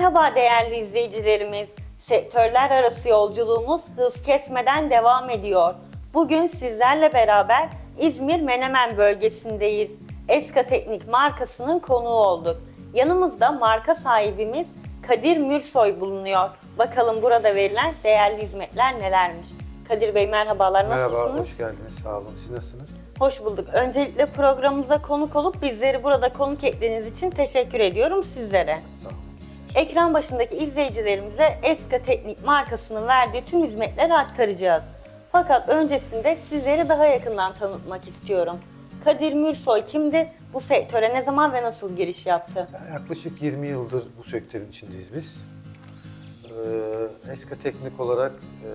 değerli izleyicilerimiz. Sektörler arası yolculuğumuz hız kesmeden devam ediyor. Bugün sizlerle beraber İzmir Menemen bölgesindeyiz. Eska Teknik markasının konuğu olduk. Yanımızda marka sahibimiz Kadir Mürsoy bulunuyor. Bakalım burada verilen değerli hizmetler nelermiş? Kadir Bey merhabalar, nasılsınız? Merhaba, hoş geldiniz. Sağ olun. Siz nasılsınız? Hoş bulduk. Öncelikle programımıza konuk olup bizleri burada konuk ettiğiniz için teşekkür ediyorum sizlere. Sağ olun. Ekran başındaki izleyicilerimize Eska Teknik markasının verdiği tüm hizmetleri aktaracağız. Fakat öncesinde sizleri daha yakından tanıtmak istiyorum. Kadir Mürsoy kimdi? Bu sektöre ne zaman ve nasıl giriş yaptı? Yaklaşık 20 yıldır bu sektörün içindeyiz biz. Ee, Eska Teknik olarak e,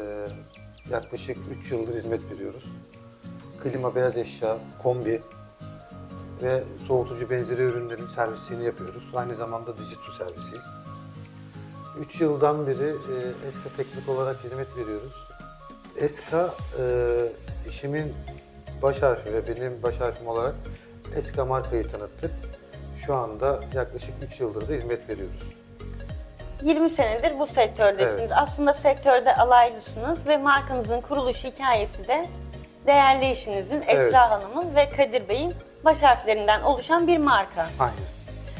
yaklaşık 3 yıldır hizmet veriyoruz. Klima, beyaz eşya, kombi ve soğutucu benzeri ürünlerin servisini yapıyoruz. Aynı zamanda dijital servisiyiz. 3 yıldan beri e, Eska Teknik olarak hizmet veriyoruz. Eska e, işimin baş harfi ve benim baş harfim olarak Eska markayı tanıttık. Şu anda yaklaşık 3 yıldır da hizmet veriyoruz. 20 senedir bu sektördesiniz. Evet. Aslında sektörde alaylısınız ve markanızın kuruluş hikayesi de değerli eşinizin Esra Evet. Hanım'ın ve Kadir Bey'in baş harflerinden oluşan bir marka. Aynen.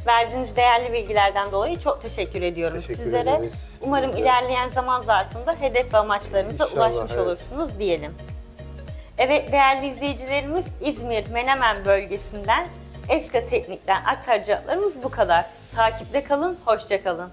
Verdiğiniz değerli bilgilerden dolayı çok teşekkür ediyorum Teşekkür sizlere. ederiz. Umarım de. ilerleyen zaman zarfında hedef ve amaçlarınıza İnşallah, ulaşmış evet. olursunuz diyelim. Evet değerli izleyicilerimiz İzmir Menemen bölgesinden Eska Teknik'ten aktaracaklarımız bu kadar. Takipte kalın, hoşça kalın.